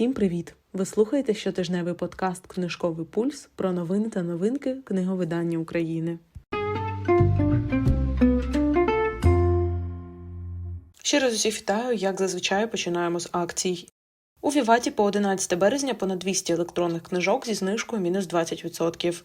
Всім привіт! Ви слухаєте щотижневий подкаст Книжковий пульс про новини та новинки книговидання України. Ще раз усіх вітаю, як зазвичай починаємо з акцій. У Віваті по 11 березня понад 200 електронних книжок зі знижкою мінус 20%.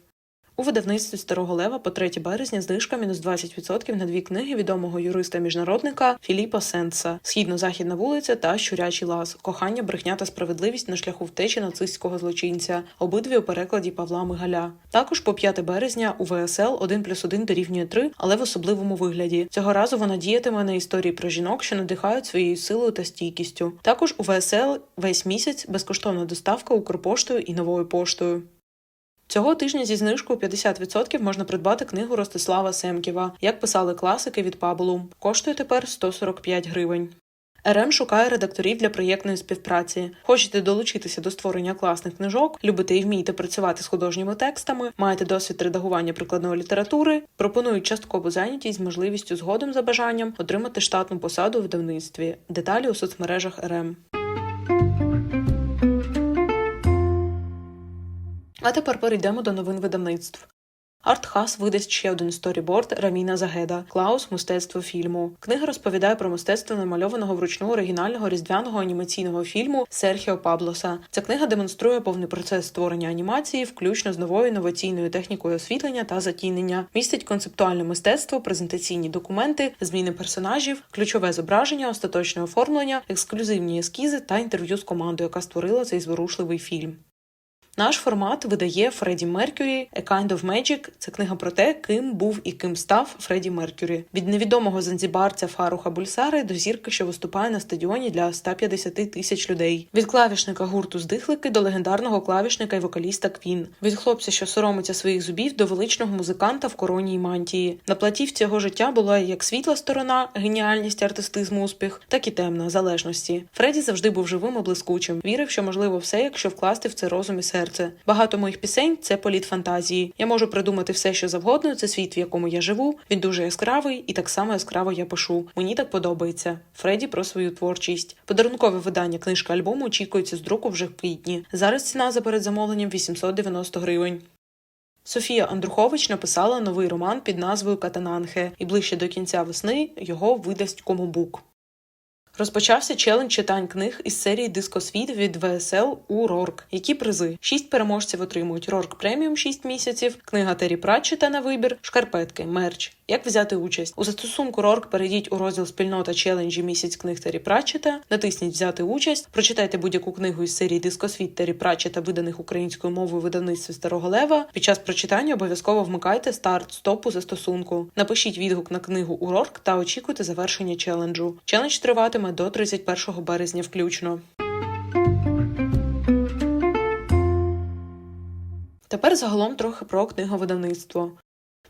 У видавництві Старого Лева по 3 березня знижка мінус 20% на дві книги відомого юриста-міжнародника Філіпа Сенса Східно-західна вулиця та Щурячий лаз Кохання, брехня та справедливість на шляху втечі нацистського злочинця. Обидві у перекладі Павла Мигаля. Також по 5 березня у ВСЛ 1 плюс 1 дорівнює 3, але в особливому вигляді. Цього разу вона діятиме на історії про жінок, що надихають своєю силою та стійкістю. Також у ВСЛ весь місяць безкоштовна доставка Укрпоштою і новою поштою. Цього тижня зі знижкою 50% можна придбати книгу Ростислава Семківа, як писали класики від Пабулу. Коштує тепер 145 гривень. РМ шукає редакторів для проєктної співпраці. Хочете долучитися до створення класних книжок, любите і вмієте працювати з художніми текстами, маєте досвід редагування прикладної літератури, пропонують часткову зайнятість з можливістю згодом за бажанням отримати штатну посаду у видавництві. Деталі у соцмережах РМ. А тепер перейдемо до новин видавництв. Артхас видасть ще один сторіборд Раміна Загеда Клаус мистецтво фільму. Книга розповідає про мистецтво намальованого вручну оригінального різдвяного анімаційного фільму Серхіо Паблоса. Ця книга демонструє повний процес створення анімації, включно з новою інноваційною технікою освітлення та затінення, містить концептуальне мистецтво, презентаційні документи, зміни персонажів, ключове зображення, остаточне оформлення, ексклюзивні ескізи та інтерв'ю з командою, яка створила цей зворушливий фільм. Наш формат видає Фредді Меркюрі «A Kind of Magic» – Це книга про те, ким був і ким став Фредді Меркюрі. Від невідомого занзібарця Фаруха Бульсари до зірки, що виступає на стадіоні для 150 тисяч людей. Від клавішника гурту здихлики до легендарного клавішника і вокаліста Квін. Від хлопця, що соромиться своїх зубів, до величного музиканта в короні й мантії. На платівці його життя була як світла сторона, геніальність, артистизм, успіх, так і темна залежності. Фредді завжди був живим і блискучим. Вірив, що можливо все, якщо вкласти в це розум і серце серце. Багато моїх пісень це політ фантазії. Я можу придумати все, що завгодно. Це світ, в якому я живу. Він дуже яскравий, і так само яскраво я пишу. Мені так подобається. Фредді про свою творчість. Подарункове видання книжки альбому очікується з друку вже в квітні. Зараз ціна за передзамовленням 890 гривень. Софія Андрухович написала новий роман під назвою Катананхе, і ближче до кінця весни його видасть Комобук. Розпочався челендж читань книг із серії Дискосвіт від ВСЛ у Рорк. Які призи? Шість переможців отримують Рорк преміум 6 місяців, книга Террі Пратчета на вибір, шкарпетки, мерч. Як взяти участь? У застосунку Рорк перейдіть у розділ спільнота челенджі місяць книг Террі Пратчета, натисніть Взяти участь, прочитайте будь-яку книгу із серії Дискосвіт Террі Пратчета, виданих українською мовою видавництві Старого Лева. Під час прочитання обов'язково вмикайте старт стопу застосунку. Напишіть відгук на книгу у Рорк та очікуйте завершення челенджу. Челендж триватиме до 31 березня включно. Тепер загалом трохи про книговидавництво.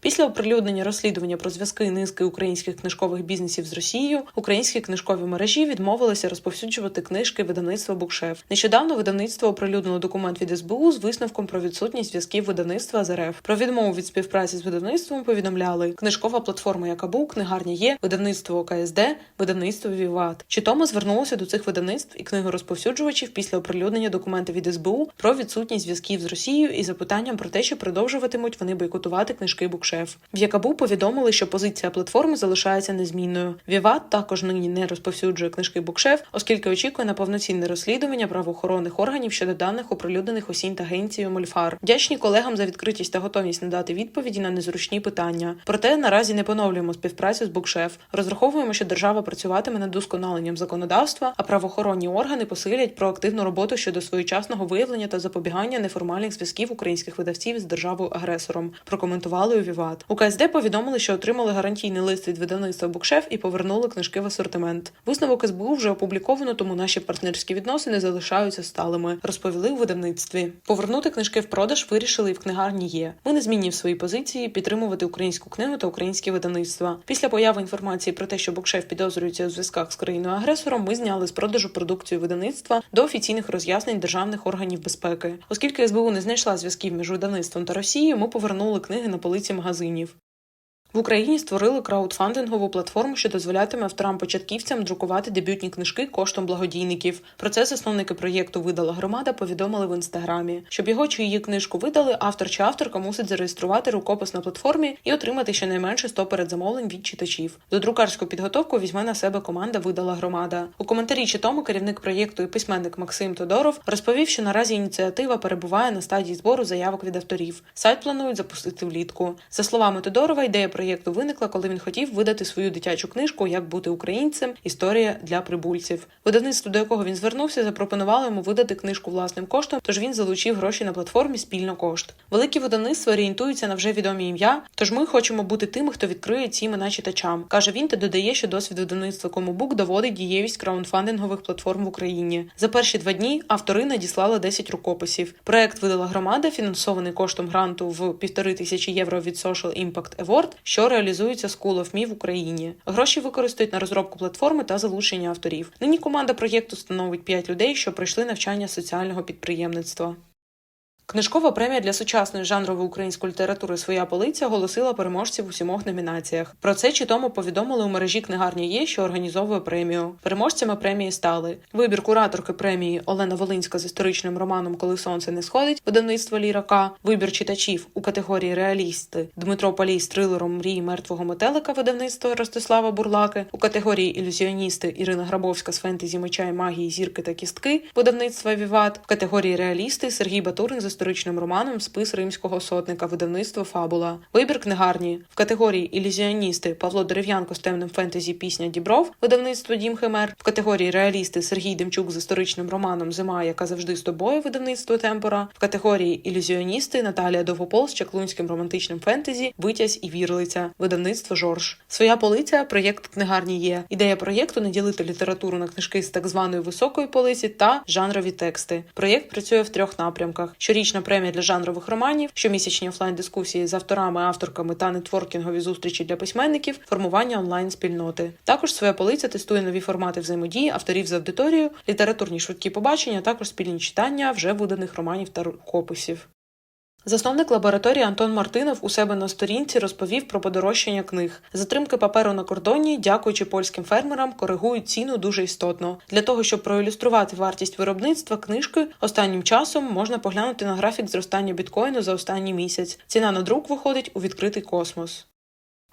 Після оприлюднення розслідування про зв'язки низки українських книжкових бізнесів з Росією українські книжкові мережі відмовилися розповсюджувати книжки видавництва Букшеф. Нещодавно видавництво оприлюднило документ від СБУ з висновком про відсутність зв'язків видавництва з РФ. Про відмову від співпраці з видавництвом повідомляли книжкова платформа Якабу, книгарня є, видавництво ОКСД, видавництво Віват. Чи тому звернулося до цих видавництв і книгорозповсюджувачів після оприлюднення документів від СБУ про відсутність зв'язків з Росією і запитанням про те, що продовжуватимуть вони бойкотувати книжки Букшеф. В Якабу повідомили, що позиція платформи залишається незмінною. Віват також нині не розповсюджує книжки Букшеф, оскільки очікує на повноцінне розслідування правоохоронних органів щодо даних оприлюднених осінь та агенцією Мольфар. Вдячні колегам за відкритість та готовність надати відповіді на незручні питання. Проте наразі не поновлюємо співпрацю з Букшеф. Розраховуємо, що держава працюватиме над досконаленням законодавства, а правоохоронні органи посилять проактивну роботу щодо своєчасного виявлення та запобігання неформальних зв'язків українських видавців з державою агресором. Прокоментували у Віват. У КСД повідомили, що отримали гарантійний лист від видавництва Букшеф і повернули книжки в асортимент. Висновок СБУ вже опубліковано, тому наші партнерські відносини залишаються сталими. Розповіли у видавництві. Повернути книжки в продаж вирішили і в книгарні є. Ми не змінні в своїй позиції підтримувати українську книгу та українські видавництва. Після появи інформації про те, що Букшеф підозрюється у зв'язках з країною агресором, ми зняли з продажу продукцію видавництва до офіційних роз'яснень державних органів безпеки. Оскільки СБУ не знайшла зв'язків між видавництвом та Росією, ми повернули книги на полиці магазинів. В Україні створили краудфандингову платформу, що дозволятиме авторам-початківцям друкувати дебютні книжки коштом благодійників. Про це засновники проєкту Видала громада повідомили в інстаграмі. Щоб його чи її книжку видали, автор чи авторка мусить зареєструвати рукопис на платформі і отримати щонайменше 100 передзамовлень від читачів. До друкарську підготовку візьме на себе команда Видала громада. У коментарі чи тому керівник проєкту і письменник Максим Тодоров розповів, що наразі ініціатива перебуває на стадії збору заявок від авторів. Сайт планують запустити влітку. За словами Тодорова, ідея проєкту виникла, коли він хотів видати свою дитячу книжку Як бути українцем. Історія для прибульців. Видавництво, до якого він звернувся, запропонувало йому видати книжку власним коштом, тож він залучив гроші на платформі спільно кошт. Великі видавництва орієнтуються на вже відомі ім'я. Тож ми хочемо бути тими, хто відкриє ці імена читачам. каже він та додає, що досвід видавництва Комубук доводить дієвість краудфандингових платформ в Україні. За перші два дні автори надіслали 10 рукописів. Проект видала громада, фінансований коштом гранту в півтори тисячі євро від Social Impact Award, що реалізується School of Me в Україні. Гроші використають на розробку платформи та залучення авторів. Нині команда проєкту становить 5 людей, що пройшли навчання соціального підприємництва. Книжкова премія для сучасної жанрової української літератури Своя полиця оголосила переможців у сімох номінаціях. Про це чи тому повідомили у мережі книгарня є, що організовує премію. Переможцями премії стали вибір кураторки премії Олена Волинська з історичним романом Коли сонце не сходить видавництво лірака, вибір читачів у категорії реалісти Дмитро Палій з трилером Мрії мертвого метелика видавництва Ростислава Бурлаки, у категорії ілюзіоністи Ірина Грабовська з фентезі меча і магії зірки та кістки видавництва Віват, в категорії реалісти Сергій Батурин з історичним романом Спис римського сотника. Видавництво. Фабула. Вибір книгарні. В категорії ілюзіоністи Павло Дерев'янко з темним фентезі Пісня Дібров, видавництво Дім Химер, в категорії реалісти Сергій Демчук з історичним романом Зима, яка завжди з тобою, видавництво Темпора, в категорії ілюзіоністи Наталія Довгопол з чаклунським романтичним фентезі Витязь і вірлиця, видавництво Жорж. Своя полиця. Проєкт книгарні є. Ідея проєкту не ділити літературу на книжки з так званої високої полиці та жанрові тексти. Проєкт працює в трьох напрямках: щорічна премія для жанрових романів, щомісячні офлайн дискусії з авторами, авторками та нетворкінгові зустрічі для письменників, формування онлайн спільноти. Також своя полиця тестує нові формати взаємодії авторів з аудиторією, літературні швидкі побачення, також спільні читання вже виданих романів та рукописів. Засновник лабораторії Антон Мартинов у себе на сторінці розповів про подорожчання книг. Затримки паперу на кордоні, дякуючи польським фермерам, коригують ціну дуже істотно. Для того щоб проілюструвати вартість виробництва книжки, останнім часом можна поглянути на графік зростання біткоїну за останній місяць. Ціна на друк виходить у відкритий космос.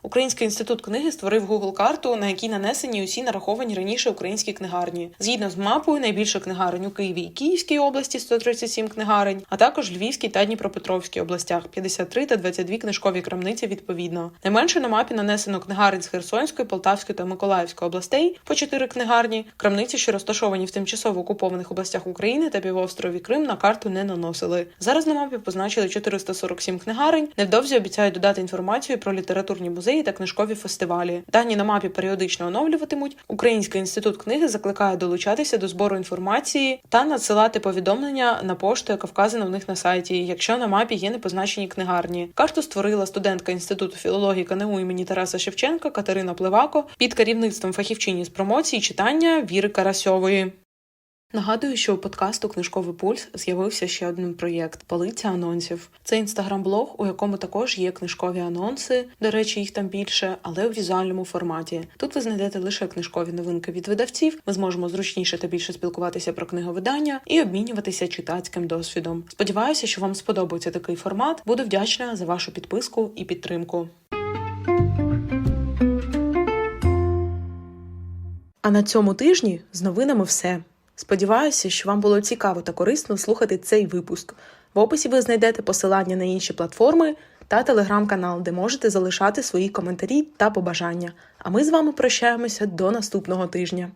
Український інститут книги створив Google карту, на якій нанесені усі нараховані раніше українські книгарні. Згідно з мапою, найбільше книгарень у Києві і Київській області 137 книгарень, а також Львівській та Дніпропетровській областях 53 та 22 книжкові крамниці відповідно. Найменше на мапі нанесено книгарень з Херсонської, Полтавської та Миколаївської областей по 4 книгарні. Крамниці, що розташовані в тимчасово окупованих областях України та півострові Крим, на карту не наносили. Зараз на мапі позначили 447 книгарень. Невдовзі обіцяють додати інформацію про літературні музеї та книжкові фестивалі. Дані на мапі періодично оновлюватимуть. Український інститут книги закликає долучатися до збору інформації та надсилати повідомлення на пошту, яка вказана в них на сайті, якщо на мапі є непозначені книгарні. Карту створила студентка інституту філології КНУ імені Тараса Шевченка Катерина Плевако під керівництвом фахівчині з промоції читання Віри Карасьової. Нагадую, що у подкасту Книжковий пульс з'явився ще один проєкт Полиця анонсів. Це інстаграм-блог, у якому також є книжкові анонси. До речі, їх там більше, але у візуальному форматі. Тут ви знайдете лише книжкові новинки від видавців. Ми зможемо зручніше та більше спілкуватися про книговидання і обмінюватися читацьким досвідом. Сподіваюся, що вам сподобається такий формат. Буду вдячна за вашу підписку і підтримку. А на цьому тижні з новинами все. Сподіваюся, що вам було цікаво та корисно слухати цей випуск. В описі ви знайдете посилання на інші платформи та телеграм-канал, де можете залишати свої коментарі та побажання. А ми з вами прощаємося до наступного тижня.